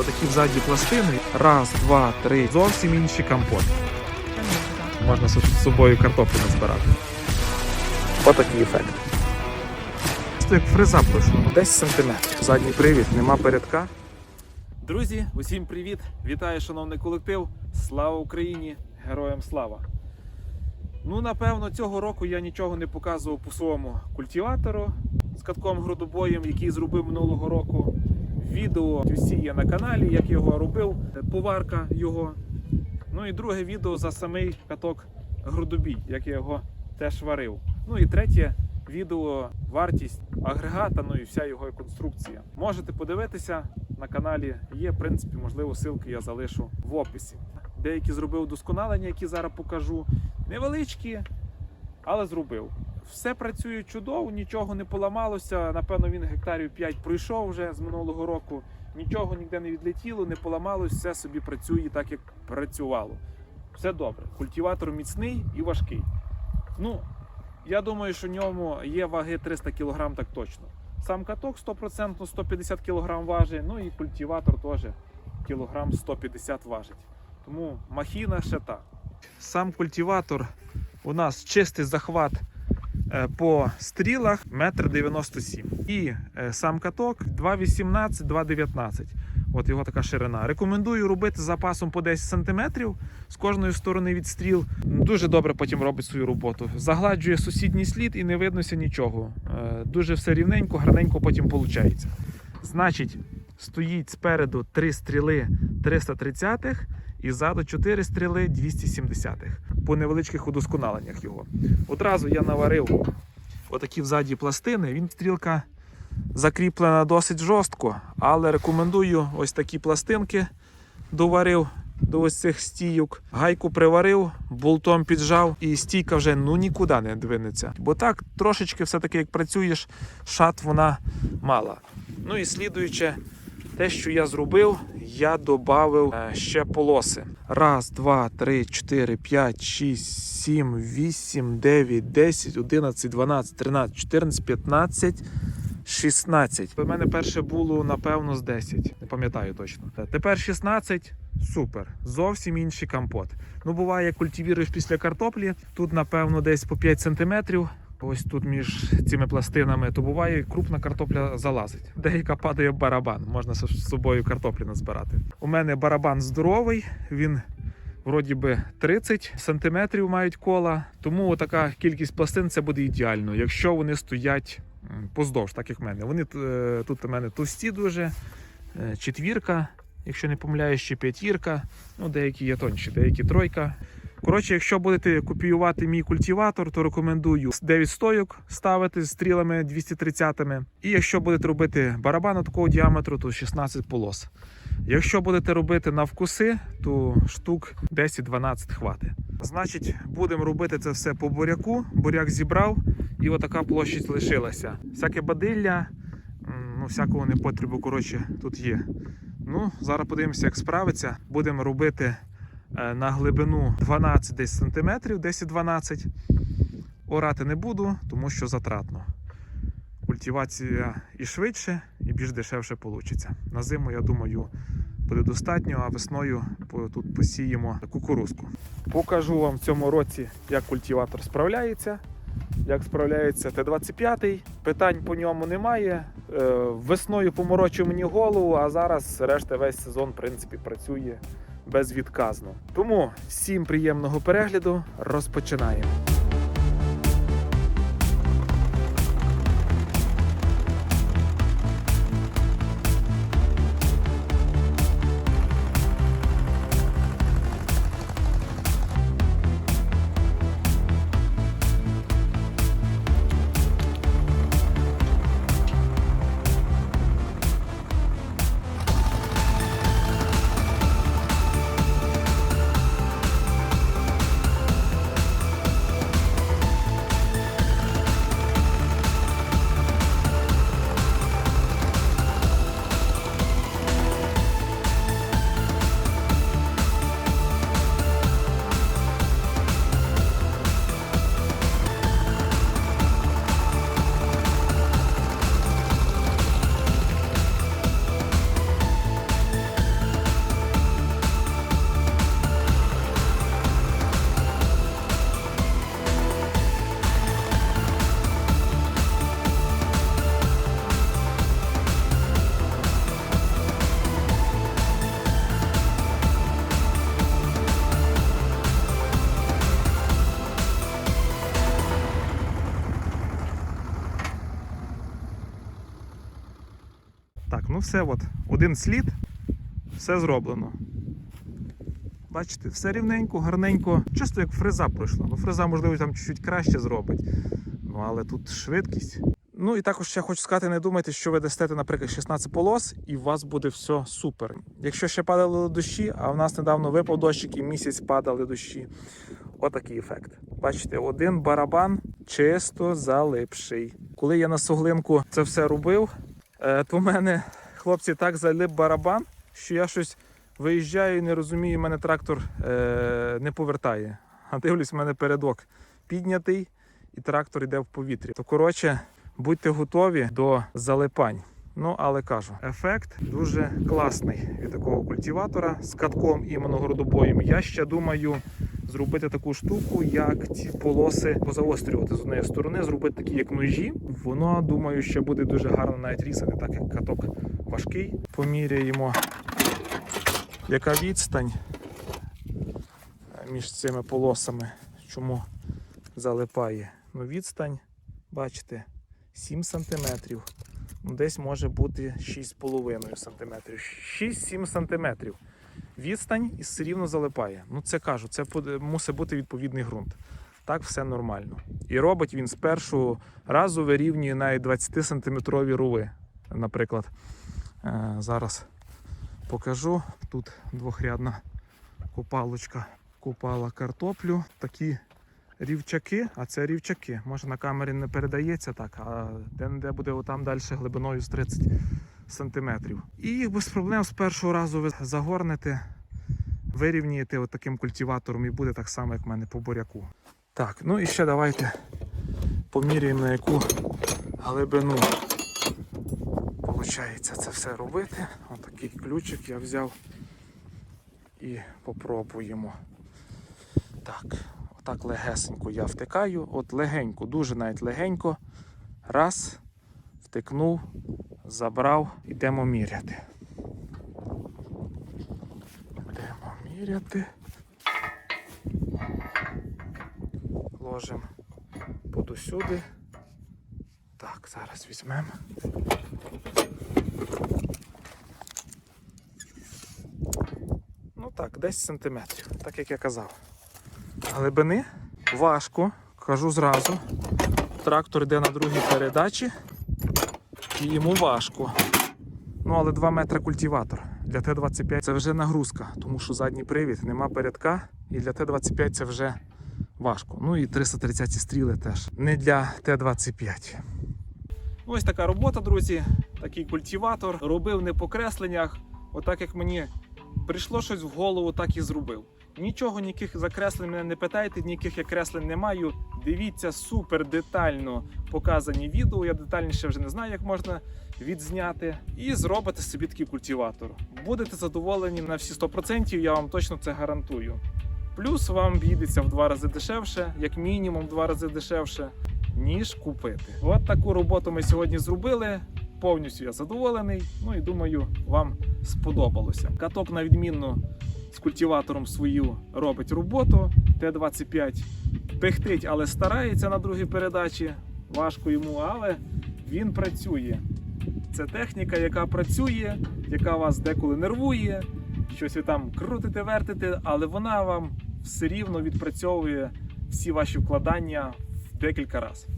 Отакі взаді пластини. Раз, два, три. Зовсім інший компот. Можна з собою картоплю назбирати. Отакий ефект. Це як фреза пройшла. 10 сантиметрів. Задній привід, нема передка. Друзі, усім привіт! Вітаю, шановний колектив! Слава Україні! Героям слава! Ну, напевно, цього року я нічого не показував по своєму культиватору з катком грудобоєм, який зробив минулого року. Відео всі є на каналі, як його робив, поварка його. Ну і друге відео за самий каток грудобій, як я його теж варив. Ну і третє відео вартість агрегата, ну і вся його конструкція. Можете подивитися на каналі. Є, в принципі, можливо, ссылки я залишу в описі. Деякі зробив досконалення, які зараз покажу. Невеличкі, але зробив. Все працює чудово, нічого не поламалося. Напевно, він гектарів 5 пройшов вже з минулого року. Нічого ніде не відлетіло, не поламалось, все собі працює так, як працювало. Все добре. Культиватор міцний і важкий. Ну, я думаю, що в ньому є ваги 300 кг так точно. Сам каток 100% 150 кг важить, ну і культиватор теж кілограм 150 важить. Тому махіна ще та. Сам культиватор у нас чистий захват по стрілах 1,97 м. І е, сам каток 2,18, 2,19. От його така ширина. Рекомендую робити запасом по 10 см з кожної сторони від стріл. Дуже добре потім робить свою роботу. Загладжує сусідній слід і не виднося нічого. Е, Дуже все рівненько, гарненько потім виходить. Значить, стоїть спереду три стріли 330-х і ззаду 4 стріли 270-х по невеличких удосконаленнях його. Одразу я наварив отакі взаді пластини. Він стрілка закріплена досить жорстко, але рекомендую ось такі пластинки доварив до ось цих стійок. Гайку приварив, болтом піджав, і стійка вже ну нікуди не двинеться. Бо так трошечки все-таки як працюєш, шат вона мала. Ну і слідуюче, те, що я зробив, я додав ще полоси. Раз, два, три, чотири, п'ять, шість, сім, вісім, дев'ять, десять, одинадцять, дванадцять, тринадцять, чотирнадцять, п'ятнадцять. 16. У мене перше було, напевно, з 10. Не пам'ятаю точно. Тепер 16. Супер. Зовсім інший компот. Ну, буває, культивіруєш після картоплі. Тут, напевно, десь по 5 см. Ось тут між цими пластинами, то буває, крупна картопля залазить. Деяка падає барабан, можна з собою картоплі назбирати. У мене барабан здоровий, він вроді би 30 сантиметрів мають кола. Тому така кількість пластин це буде ідеально, якщо вони стоять поздовж, так як в мене. Вони е, тут у мене товсті дуже, е, четвірка, якщо не помиляюсь, ще п'ятірка. Ну, деякі є тонші, деякі тройка. Коротше, якщо будете копіювати мій культиватор, то рекомендую 9 стойок ставити з стрілами 230-ми. І якщо будете робити барабан такого діаметру, то 16 полос. Якщо будете робити навкуси, то штук 10-12 хватить. Значить, будемо робити це все по буряку. Буряк зібрав, і отака площадь лишилася. Всяке бадилля, ну, всякого непотребу, коротше, тут є. Ну, зараз подивимося, як справиться. Будемо робити на глибину 12 десь сантиметрів, 10-12. Орати не буду, тому що затратно. Культивація і швидше, і більш дешевше вийде. На зиму, я думаю, буде достатньо, а весною тут посіємо кукурузку. Покажу вам в цьому році, як культиватор справляється. Як справляється Т-25. Питань по ньому немає. Е, Весною поморочив мені голову, а зараз решта весь сезон в принципі працює безвідказно. Тому всім приємного перегляду. Розпочинаємо. Все, от, один слід, все зроблено. Бачите, все рівненько, гарненько, чисто як фреза пройшла. Ну, фреза, можливо, там чуть краще зробить. Ну, але тут швидкість. Ну і також ще хочу сказати, не думайте, що ви дасте, наприклад, 16 полос, і у вас буде все супер. Якщо ще падали дощі, а в нас недавно випав дощик і місяць падали дощі. Отакий ефект. Бачите, один барабан чисто залипший. Коли я на суглинку це все робив, е, то в мене хлопці так залип барабан, що я щось виїжджаю і не розумію, мене трактор е, не повертає. А дивлюсь, в мене передок піднятий і трактор йде в повітрі. То коротше, будьте готові до залипань. Ну, але кажу, ефект дуже класний від такого культиватора з катком і моногородобоєм. Я ще думаю зробити таку штуку, як ці полоси позаострювати з однієї сторони, зробити такі, як ножі. Воно, думаю, ще буде дуже гарно навіть різати, так як каток важкий. Поміряємо, яка відстань між цими полосами, чому залипає. Ну, відстань, бачите, 7 см. Ну, десь може бути 6,5 см. 6-7 см. Відстань і все рівно залипає. Ну, це кажу, це мусить бути відповідний ґрунт. Так все нормально. І робить він з першого разу вирівнює навіть 20-сантиметрові рули. Наприклад, Е, зараз покажу. Тут двохрядна копалочка купала картоплю. Такі рівчаки, а це рівчаки. Може на камері не передається так, а де-не-де буде отам далі глибиною з 30 сантиметрів. І їх без проблем з першого разу ви загорнете, вирівнюєте от таким культиватором і буде так само, як в мене по буряку. Так, ну і ще давайте поміряємо на яку глибину Получається це все робити. Отакий ключик я взяв і попробуємо. Так, отак легесенько я втикаю, от легенько, дуже навіть легенько. Раз, втикнув, забрав, йдемо міряти. Йдемо міряти. Ложимо подусюди. Так, зараз візьмемо. Ну так, 10 сантиметрів, так як я казав. Глибини важко, кажу зразу. Трактор йде на другій передачі і йому важко. Ну, але 2 метри культиватор. Для Т-25 це вже нагрузка, тому що задній привід, нема передка, і для Т-25 це вже важко. Ну і 330 стріли теж. Не для Т-25. Ось така робота, друзі. Такий культиватор. Робив не по кресленнях. Отак як мені прийшло щось в голову, так і зробив. Нічого, ніяких закреслень мене не питайте, ніяких я креслень не маю. Дивіться супер детально показані відео. Я детальніше вже не знаю, як можна відзняти. І зробите собі такий культиватор. Будете задоволені на всі 100%, я вам точно це гарантую. Плюс вам обійдеться в два рази дешевше, як мінімум в два рази дешевше, ніж купити. От таку роботу ми сьогодні зробили. Повністю я задоволений. Ну і думаю, вам сподобалося. Каток на відмінно з культиватором свою робить роботу. Т-25 пихтить, але старається на другій передачі. Важко йому, але він працює. Це техніка, яка працює, яка вас деколи нервує, щось ви там крутите, вертите, але вона вам все рівно відпрацьовує всі ваші вкладання в декілька разів.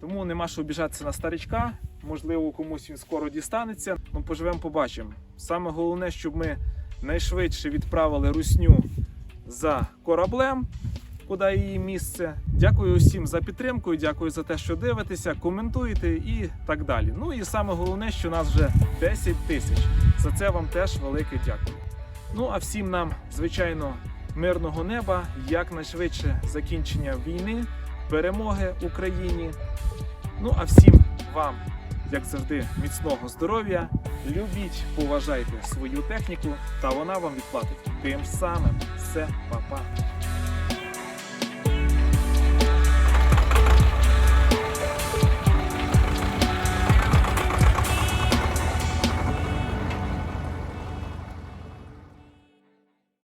Тому нема що обіжатися на старичка. Можливо, комусь він скоро дістанеться. Ну, поживемо, побачимо. Саме головне, щоб ми найшвидше відправили русню за кораблем, куди її місце. Дякую усім за підтримку, дякую за те, що дивитеся, коментуєте і так далі. Ну і саме головне, що нас вже 10 тисяч. За це вам теж велике дякую. Ну а всім нам, звичайно, мирного неба, якнайшвидше закінчення війни, перемоги Україні. Ну а всім вам, як завжди, міцного здоров'я. Любіть, поважайте свою техніку, та вона вам відплатить тим самим. Все, па-па.